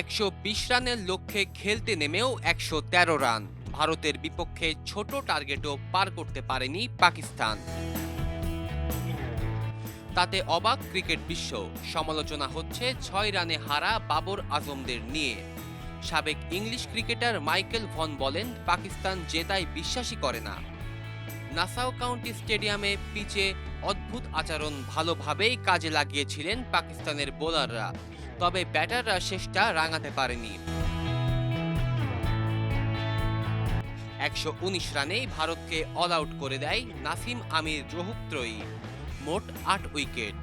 একশো বিশ রানের লক্ষ্যে খেলতে নেমেও একশো তেরো রান। ভারতের বিপক্ষে ছোট টার্গেটও পার করতে পারেনি পাকিস্তান। তাতে অবাক ক্রিকেট বিশ্ব। সমালোচনা হচ্ছে ছয় রানে হারা বাবর আজমদের নিয়ে। সাবেক ইংলিশ ক্রিকেটার মাইকেল ভন বলেন, পাকিস্তান জেতায় বিশ্বাসই করে না। নাসাউ কাউন্টি স্টেডিয়ামে পিচে অদ্ভুত আচরণ ভালোভাবেই কাজে লাগিয়েছিলেন পাকিস্তানের বোলাররা, তবে ব্যাটাররা শেষটা রাঙাতে পারেনি। একশো উনিশ রানেই ভারতকে অল আউট করে দেয় নাসিম আমির রহুত্রয়ী মোট আট উইকেট।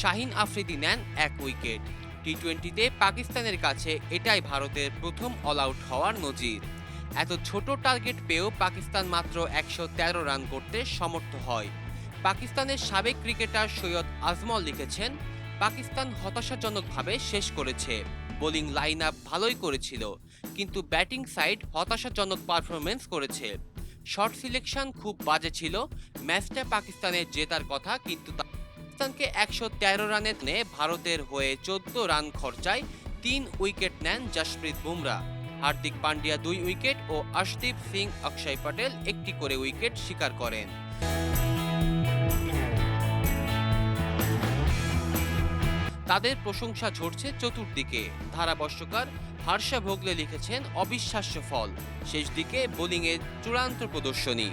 শাহিন আফ্রিদি নেন এক উইকেট। টি টোয়েন্টিতে পাকিস্তানের কাছে এটাই ভারতের প্রথম অল আউট হওয়ার নজির। এত ছোট টার্গেট পেয়েও পাকিস্তান মাত্র একশো তেরো রান করতে সমর্থ হয়। পাকিস্তানের সাবেক ক্রিকেটার সৈয়দ আজমল লিখেছেন, পাকিস্তান হতাশাজনকভাবে শেষ করেছে। বোলিং লাইন আপ ভালোই করেছিল, কিন্তু ব্যাটিং সাইড হতাশাজনক পারফরমেন্স করেছে। শর্ট সিলেকশন খুব বাজে ছিল ম্যাচটা পাকিস্তানের জেতার কথা, কিন্তু পাকিস্তানকে একশো তেরো রানে ভারতের হয়ে চোদ্দ রান খরচায় তিন উইকেট নেন জশপ্রীত বুমরা। হার্দিক পান্ডিয়া দুই উইকেট ও আশদীপ সিং, অক্ষয় পটেল একটি করে উইকেট শিকার করেন। তাদের প্রশংসা ঝরছে চতুর্দিকে। ধারাবর্ষকার হার্ষা ভোগলে লিখেছেন, অবিশ্বাস্য ফল। শেষ দিকে বোলিংয়ের চূড়ান্ত প্রদর্শনী।